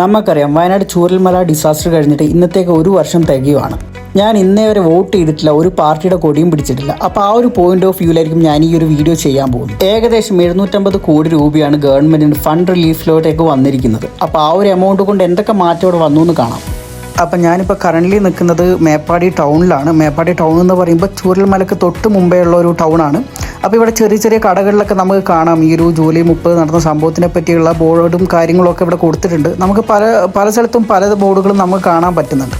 നമുക്കറിയാം വയനാട് ചൂരൽമല ഡിസാസ്റ്റർ കഴിഞ്ഞിട്ട് ഇന്നത്തേക്ക് ഒരു വർഷം തികയുവാണ്. ഞാൻ ഇന്നേ വരെ വോട്ട് ചെയ്തിട്ടില്ല ഒരു പാർട്ടിയുടെ കൊടിയും പിടിച്ചിട്ടില്ല. അപ്പോൾ ആ ഒരു പോയിന്റ് ഓഫ് വ്യൂലായിരിക്കും ഞാൻ ഈ ഒരു വീഡിയോ ചെയ്യാൻ പോകുന്നത്. ഏകദേശം എഴുന്നൂറ്റമ്പത് കോടി രൂപയാണ് ഗവൺമെന്റിന് ഫണ്ട് റിലീഫിലോട്ടേക്ക് വന്നിരിക്കുന്നത്. അപ്പോൾ ആ ഒരു എമൗണ്ട് കൊണ്ട് എന്തൊക്കെ മാറ്റം ഇവിടെ വന്നു എന്ന് കാണാം. അപ്പം ഞാനിപ്പോൾ കറന്റ്ലി നിൽക്കുന്നത് മേപ്പാടി ടൗണിലാണ് മേപ്പാടി ടൗൺ എന്ന് പറയുമ്പോൾ ചൂരൽമലക്ക് തൊട്ട് മുമ്പേ ഉള്ള ഒരു ടൗണാണ് അപ്പോൾ ഇവിടെ ചെറിയ ചെറിയ കടകളിലൊക്കെ നമുക്ക് കാണാം. ഈ ഒരു ജൂലൈ മുപ്പത് നടന്ന സംഭവത്തിനെ പറ്റിയുള്ള ബോർഡും കാര്യങ്ങളൊക്കെ ഇവിടെ കൊടുത്തിട്ടുണ്ട്. നമുക്ക് പല പല സ്ഥലത്തും പല ബോർഡുകളും നമുക്ക് കാണാൻ പറ്റുന്നുണ്ട്.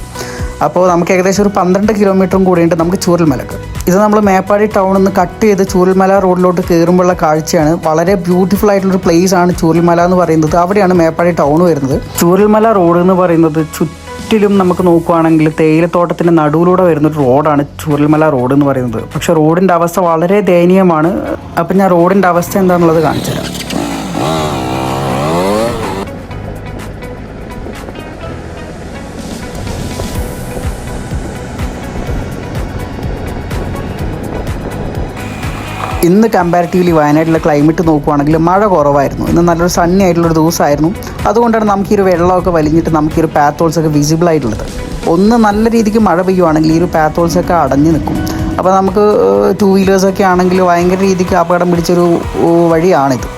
അപ്പോൾ നമുക്ക് ഏകദേശം ഒരു പന്ത്രണ്ട് കിലോമീറ്ററും കൂടിയുണ്ട് നമുക്ക് ചൂരൽമലക്ക്. ഇത് നമ്മൾ മേപ്പാടി ടൗണിൽ നിന്ന് കട്ട് ചെയ്ത് ചൂരൽമല റോഡിലോട്ട് കയറുമ്പോഴുള്ള കാഴ്ചയാണ്. വളരെ ബ്യൂട്ടിഫുൾ ആയിട്ടുള്ളൊരു പ്ലേസ് ആണ് ചൂരൽമല എന്ന് പറയുന്നത്. അവിടെയാണ് മേപ്പാടി ടൗൺ വരുന്നത്. ചൂരൽമല റോഡ് എന്ന് പറയുന്നത് ചുറ്റിലും നമുക്ക് നോക്കുവാണെങ്കിൽ തേയിലത്തോട്ടത്തിന്റെ നടുവിലൂടെ വരുന്നൊരു റോഡാണ് ചൂരൽമല റോഡ് എന്ന് പറയുന്നത്. പക്ഷേ റോഡിന്റെ അവസ്ഥ വളരെ ദയനീയമാണ്. അപ്പം ഞാൻ റോഡിന്റെ അവസ്ഥ എന്താണെന്നുള്ളത് കാണിച്ചു തരാം ഇന്ന് കമ്പാരിറ്റീവ്ലി വയനാട്ടിലെ ക്ലൈമറ്റ് നോക്കുവാണെങ്കിൽ മഴ കുറവായിരുന്നു. ഇന്ന് നല്ലൊരു സണ്ണി ആയിട്ടുള്ളൊരു ദിവസമായിരുന്നു. അതുകൊണ്ടാണ് നമുക്ക് ഈ ഒരു വെള്ളമൊക്കെ വലിഞ്ഞിട്ട് നമുക്ക് ഈ ഒരു പാത്തോൾസ് ഒക്കെ വിസിബിൾ ആയിട്ടുള്ളത്. ഒന്ന് നല്ല രീതിക്ക് മഴ പെയ്യുവാണെങ്കിൽ ഈ ഒരു പാത്തോൾസ് ഒക്കെ അടഞ്ഞു നിൽക്കും. അപ്പോൾ നമുക്ക് ടൂ വീലേഴ്സൊക്കെ ആണെങ്കിൽ ഭയങ്കര രീതിക്ക് അപകടം പിടിച്ചൊരു വഴിയാണിത്.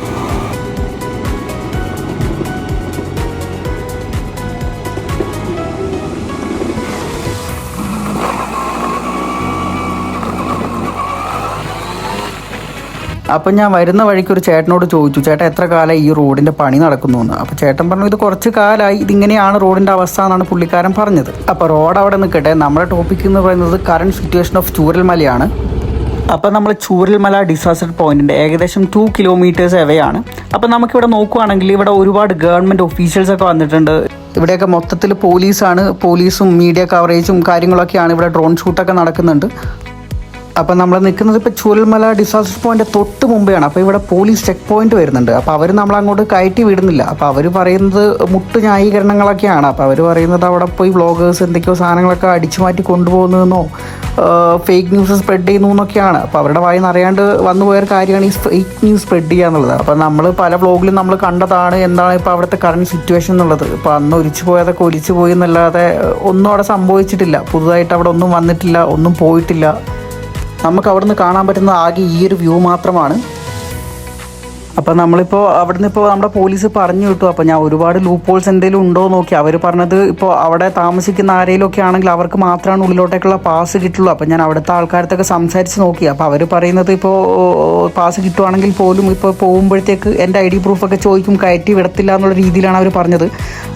അപ്പം ഞാൻ വരുന്ന വഴിക്ക് ഒരു ചേട്ടനോട് ചോദിച്ചു ചേട്ടാ എത്ര കാലമായി ഈ റോഡിന്റെ പണി നടക്കുന്നു എന്ന് അപ്പോൾ ചേട്ടൻ പറഞ്ഞു ഇത് കുറച്ച് കാലമായി ഇതിങ്ങനെയാണ് റോഡിന്റെ അവസ്ഥ എന്നാണ് പുള്ളിക്കാരൻ പറഞ്ഞത്. അപ്പോൾ റോഡ് അവിടെ നിൽക്കട്ടെ നമ്മുടെ ടോപ്പിക് എന്ന് പറയുന്നത് കറണ്ട് സിറ്റുവേഷൻ ഓഫ് ചൂരൽമലയാണ്. അപ്പോൾ നമ്മൾ ചൂരൽമല ഡിസാസ്റ്റർ പോയിന്റിന്റെ ഏകദേശം ടു കിലോമീറ്റേഴ്സ് എവയാണ് അപ്പോൾ നമുക്കിവിടെ നോക്കുവാണെങ്കിൽ ഇവിടെ ഒരുപാട് ഗവൺമെന്റ് ഒഫീഷ്യൽസ് ഒക്കെ വന്നിട്ടുണ്ട്. ഇവിടെയൊക്കെ മൊത്തത്തിൽ പോലീസാണ് പോലീസും മീഡിയ കവറേജും കാര്യങ്ങളൊക്കെയാണ് ഇവിടെ ഡ്രോൺ ഷൂട്ടൊക്കെ നടക്കുന്നുണ്ട്. അപ്പം നമ്മൾ നിൽക്കുന്നത് ഇപ്പോൾ ചൂരൽമല ഡിസാസ്റ്റർ പോയിന്റ് തൊട്ട് മുമ്പെയാണ്. അപ്പോൾ ഇവിടെ പോലീസ് ചെക്ക് പോയിന്റ് വരുന്നുണ്ട്. അപ്പോൾ അവർ നമ്മൾ അങ്ങോട്ട് കയറ്റി വിടുന്നില്ല. അപ്പോൾ അവർ പറയുന്നത് മുട്ട് ന്യായീകരണങ്ങളൊക്കെയാണ്. അപ്പോൾ അവർ പറയുന്നത് അവിടെ പോയി വ്ളോഗേഴ്സ് എന്തൊക്കെയോ സാധനങ്ങളൊക്കെ അടിച്ചു മാറ്റി കൊണ്ടുപോകുന്നതെന്നോ ഫേക്ക് ന്യൂസ് സ്പ്രെഡ് ചെയ്യുന്നു എന്നൊക്കെയാണ് അപ്പോൾ അവരുടെ വായിൽ നിന്ന് അറിയാണ്ട് വന്നു പോയൊരു കാര്യമാണ് ഈ ഫേക്ക് ന്യൂസ് സ്പ്രെഡ് ചെയ്യുക എന്നുള്ളത്. അപ്പോൾ നമ്മൾ പല വ്ളോഗിലും നമ്മൾ കണ്ടതാണ് എന്താണ് ഇപ്പോൾ അവിടുത്തെ കറണ്ട് സിറ്റുവേഷൻ എന്നുള്ളത്. ഇപ്പോൾ അന്ന് ഒലിച്ചു പോയതൊക്കെ ഒലിച്ചു പോയി എന്നല്ലാതെ ഒന്നും അവിടെ സംഭവിച്ചിട്ടില്ല. പുതുതായിട്ട് അവിടെ ഒന്നും വന്നിട്ടില്ല ഒന്നും പോയിട്ടില്ല. നമുക്ക് അവിടുന്ന് കാണാൻ പറ്റുന്ന ആകെ ഈ ഒരു വ്യൂ മാത്രമാണ്. അപ്പോൾ നമ്മളിപ്പോൾ അവിടുന്ന് ഇപ്പോൾ നമ്മുടെ പോലീസ് പറഞ്ഞു വിട്ടു അപ്പോൾ ഞാൻ ഒരുപാട് ലൂപ്പ് ഹോൾസ് എന്തെങ്കിലും ഉണ്ടോ നോക്കി. അവർ പറഞ്ഞത് ഇപ്പോൾ അവിടെ താമസിക്കുന്ന ആരെങ്കിലും ഒക്കെ ആണെങ്കിൽ അവർക്ക് മാത്രമാണ് ഉള്ളിലോട്ടേക്കുള്ള പാസ് കിട്ടുള്ളൂ. അപ്പോൾ ഞാൻ അവിടുത്തെ ആൾക്കാരത്തൊക്കെ സംസാരിച്ച് നോക്കി. അപ്പോൾ അവർ പറയുന്നത് ഇപ്പോൾ പാസ് കിട്ടുവാണെങ്കിൽ പോലും ഇപ്പോൾ പോകുമ്പോഴത്തേക്ക് എന്റെ ഐ ഡി പ്രൂഫൊക്കെ ചോദിക്കും കയറ്റി വിടത്തില്ല എന്നുള്ള രീതിയിലാണ് അവർ പറഞ്ഞത്.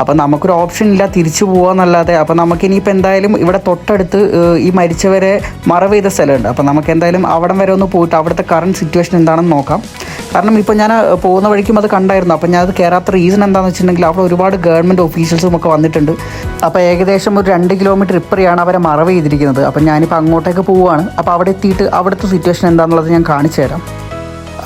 അപ്പോൾ നമുക്കൊരു ഓപ്ഷൻ ഇല്ല തിരിച്ചു പോകാന്നല്ലാതെ അപ്പോൾ നമുക്ക് ഇനിയിപ്പോൾ എന്തായാലും ഇവിടെ തൊട്ടടുത്ത് ഈ മരിച്ചവരെ മറവ് ചെയ്ത സ്ഥലമുണ്ട്. അപ്പോൾ നമുക്ക് എന്തായാലും അവിടം വരെ ഒന്ന് പോയിട്ട് അവിടുത്തെ കറണ്ട് സിറ്റുവേഷൻ എന്താണെന്ന് നോക്കാം. കാരണം ഇപ്പോൾ ഞാൻ ഏഹ്, പോകുന്ന വഴിക്കും അത് കണ്ടായിരുന്നു. അപ്പോൾ ഞാൻ അത് കയറാത്ത റീസൺ എന്താണെന്ന് വെച്ചിട്ടുണ്ടെങ്കിൽ അവിടെ ഒരുപാട് ഗവൺമെന്റ് ഓഫീഷ്യൽസും ഒക്കെ വന്നിട്ടുണ്ട്. അപ്പോൾ ഏകദേശം ഒരു രണ്ട് കിലോമീറ്റർ ഇപ്പറിയാണ് അവരെ മറവ് ചെയ്തിരിക്കുന്നത്. അപ്പോൾ ഞാനിപ്പോൾ അങ്ങോട്ടേക്ക് പോവുകയാണ്. അപ്പോൾ അവിടെ എത്തിയിട്ട് അവിടുത്തെ സിറ്റുവേഷൻ എന്താണെന്നുള്ളത് ഞാൻ കാണിച്ചു തരാം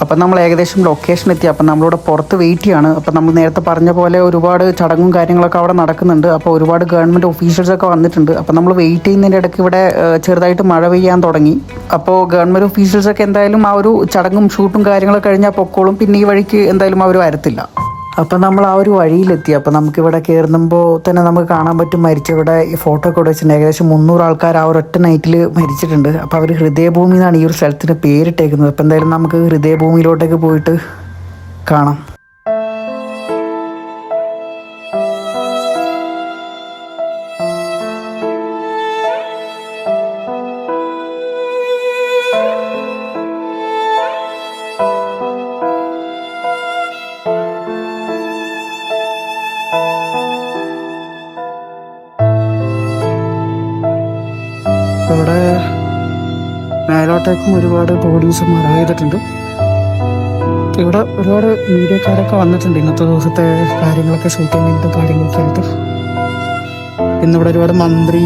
അപ്പം നമ്മൾ ഏകദേശം ലൊക്കേഷൻ എത്തി. അപ്പം നമ്മളിവിടെ പുറത്ത് വെയിറ്റ് ചെയ്യാണ്. അപ്പം നമ്മൾ നേരത്തെ പറഞ്ഞ പോലെ ഒരുപാട് ചടങ്ങും കാര്യങ്ങളൊക്കെ അവിടെ നടക്കുന്നുണ്ട്. അപ്പോൾ ഒരുപാട് ഗവൺമെന്റ് ഓഫീഷ്യൽസ് ഒക്കെ വന്നിട്ടുണ്ട്. അപ്പം നമ്മൾ വെയിറ്റ് ചെയ്യുന്നതിന്റെ ഇടയ്ക്ക് ഇവിടെ ചെറുതായിട്ട് മഴ പെയ്യാൻ തുടങ്ങി. അപ്പോൾ ഗവൺമെന്റ് ഓഫീഷ്യൽസ് ഒക്കെ എന്തായാലും ആ ഒരു ചടങ്ങും ഷൂട്ടും കാര്യങ്ങളൊക്കെ കഴിഞ്ഞാൽ പൊക്കോളും. പിന്നെ ഈ വഴിക്ക് എന്തായാലും അവർ വരത്തില്ല. അപ്പം നമ്മൾ ആ ഒരു വഴിയിലെത്തി. അപ്പം നമുക്കിവിടെ കയറുമ്പോൾ തന്നെ നമുക്ക് കാണാൻ പറ്റും ഈ ഫോട്ടോ ഒക്കെ ഇവിടെ ഏകദേശം മുന്നൂറ് ആൾക്കാർ ആ ഒരൊറ്റ നൈറ്റിൽ മരിച്ചിട്ടുണ്ട്. അപ്പോൾ അവർ ഹൃദയഭൂമി എന്നാണ് ഈ ഒരു സ്ഥലത്തിന് പേരിട്ടേക്കുന്നത്. അപ്പോൾ എന്തായാലും നമുക്ക് ഹൃദയഭൂമിയിലോട്ടേക്ക് പോയിട്ട് കാണാം. ഇവിടെ മേലോട്ടേക്കും ഒരുപാട് മറവ് ചെയ്തിട്ടുണ്ട് ഇവിടെ ഒരുപാട് മീഡിയക്കാരൊക്കെ വന്നിട്ടുണ്ട് ഇന്നത്തെ ദിവസത്തെ കാര്യങ്ങളൊക്കെ ഷൂട്ട് ചെയ്യാനായിട്ടും കാര്യങ്ങളൊക്കെ ആയിട്ട് ഇന്നിവിടെ ഒരുപാട് മന്ത്രി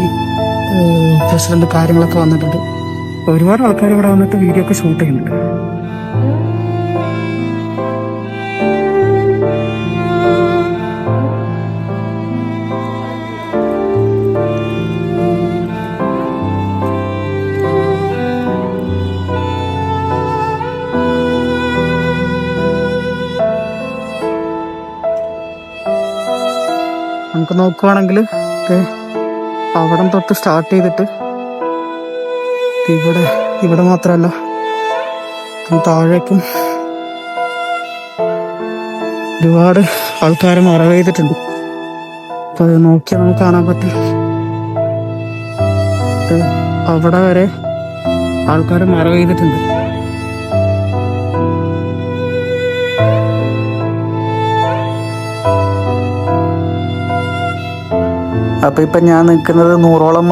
പ്രസിഡന്റ് കാര്യങ്ങളൊക്കെ വന്നിട്ടുണ്ട്. ഒരുപാട് ആൾക്കാർ ഇവിടെ വന്നിട്ട് വീഡിയോ ഒക്കെ ഷൂട്ട് ചെയ്യുന്നുണ്ട്. നമുക്ക് നോക്കുവാണെങ്കിൽ അവിടം തൊട്ട് സ്റ്റാർട്ട് ചെയ്തിട്ട് ഇവിടെ ഇവിടെ മാത്രമല്ല താഴേക്കും ഒരുപാട് ആൾക്കാരെ മറവ് ചെയ്തിട്ടുണ്ട്. അപ്പൊ അത് നോക്കിയാൽ നമുക്ക് കാണാൻ പറ്റും. അവിടെ വരെ ആൾക്കാർ മറവ് ചെയ്തിട്ടുണ്ട്. അപ്പോൾ ഇപ്പം ഞാൻ നിൽക്കുന്നത് നൂറോളം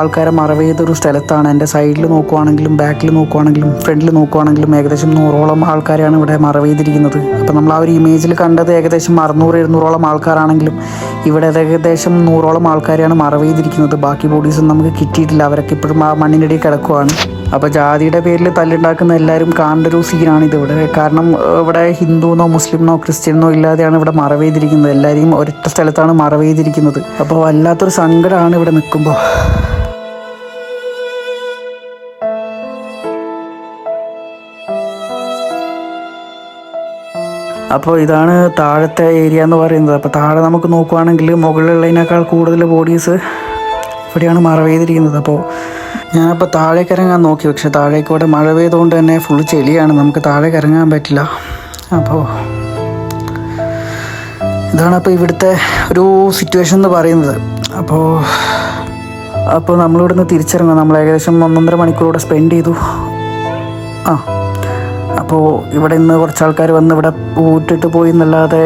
ആൾക്കാരെ മറവ് ചെയ്തൊരു സ്ഥലത്താണ്. എന്റെ സൈഡിൽ നോക്കുവാണെങ്കിലും ബാക്കിൽ നോക്കുവാണെങ്കിലും ഫ്രണ്ടിൽ നോക്കുവാണെങ്കിലും ഏകദേശം നൂറോളം ആൾക്കാരാണ് ഇവിടെ മറവ് ചെയ്തിരിക്കുന്നത്. അപ്പോൾ നമ്മൾ ആ ഒരു ഇമേജിൽ കണ്ടത് ഏകദേശം അറുന്നൂറ് എഴുന്നൂറോളം ആൾക്കാരാണെങ്കിലും ഇവിടെ ഏകദേശം നൂറോളം ആൾക്കാരെയാണ് മറവ് ചെയ്തിരിക്കുന്നത്. ബാക്കി ബോഡീസൊന്നും നമുക്ക് കിട്ടിയിട്ടില്ല. അവരൊക്കെ ഇപ്പോഴും ആ മണ്ണിനടിയിൽ കിടക്കുവാണ്. അപ്പോൾ ജാതിയുടെ പേരിൽ തല്ലുണ്ടാക്കുന്ന എല്ലാവരും കാണേണ്ട ഒരു സീനാണ് ഇത് ഇവിടെ. കാരണം ഇവിടെ ഹിന്ദുവെന്നോ മുസ്ലിമെന്നോ ക്രിസ്ത്യനോ ഇല്ലാതെയാണ് ഇവിടെ മറവ് ചെയ്തിരിക്കുന്നത് എല്ലാവരെയും ഒരൊറ്റ സ്ഥലത്താണ് മറവ് ചെയ്തിരിക്കുന്നത് അപ്പോൾ വല്ലാത്തൊരു സങ്കടമാണ് ഇവിടെ നിൽക്കുമ്പോൾ അപ്പോൾ ഇതാണ് താഴത്തെ ഏരിയ എന്ന് പറയുന്നത്. അപ്പോൾ താഴെ നമുക്ക് നോക്കുവാണെങ്കിൽ മുകളിലുള്ളതിനേക്കാൾ കൂടുതൽ ബോഡീസ് ഇവിടെയാണ് മറവ് ചെയ്തിരിക്കുന്നത് അപ്പോൾ ഞാനപ്പോൾ താഴേക്ക് ഇറങ്ങാൻ നോക്കി പക്ഷെ താഴേക്കൂടെ മഴ പെയ്തുകൊണ്ട് തന്നെ ഫുൾ ചെളിയാണ്. നമുക്ക് താഴേക്ക് ഇറങ്ങാൻ പറ്റില്ല. അപ്പോൾ ഇതാണ് അപ്പോൾ ഇവിടുത്തെ ഒരു സിറ്റുവേഷൻ എന്ന് പറയുന്നത്. അപ്പോൾ അപ്പോൾ നമ്മളിവിടുന്ന് തിരിച്ചിറങ്ങും. നമ്മൾ ഏകദേശം ഒന്നൊന്നര മണിക്കൂറൂടെ സ്പെൻഡ് ചെയ്തു. ആ അപ്പോൾ ഇവിടെ ഇന്ന് കുറച്ച് ആൾക്കാർ വന്ന് ഇവിടെ ഊട്ടിട്ട് പോയി എന്നല്ലാതെ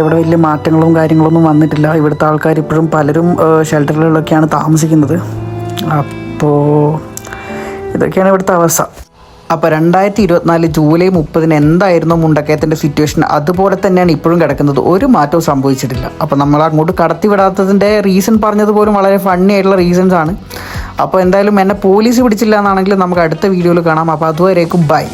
ഇവിടെ വലിയ മാറ്റങ്ങളും കാര്യങ്ങളൊന്നും വന്നിട്ടില്ല. ഇവിടുത്തെ ആൾക്കാർ ഇപ്പോഴും പലരും ഷെൽട്ടറിലൊക്കെയാണ് താമസിക്കുന്നത്. അപ്പോൾ ഇതൊക്കെയാണ് ഇവിടുത്തെ അവസ്ഥ. അപ്പോൾ രണ്ടായിരത്തി ഇരുപത്തിനാല് ജൂലൈ മുപ്പതിന് എന്തായിരുന്നു മുണ്ടക്കയത്തിന്റെ സിറ്റുവേഷൻ അതുപോലെ തന്നെയാണ് ഇപ്പോഴും കിടക്കുന്നത്. ഒരു മാറ്റവും സംഭവിച്ചിട്ടില്ല. അപ്പോൾ നമ്മൾ അങ്ങോട്ട് കടത്തിവിടാത്തതിന്റെ റീസൺ പറഞ്ഞത് പോലും വളരെ ഫണ്ണി ആയിട്ടുള്ള റീസൺസ് ആണ്. അപ്പോൾ എന്തായാലും എന്നെ പോലീസ് പിടിച്ചില്ല എന്നാണെങ്കിൽ നമുക്ക് അടുത്ത വീഡിയോയിൽ കാണാം. അപ്പോൾ അതുവരേക്കും ബൈ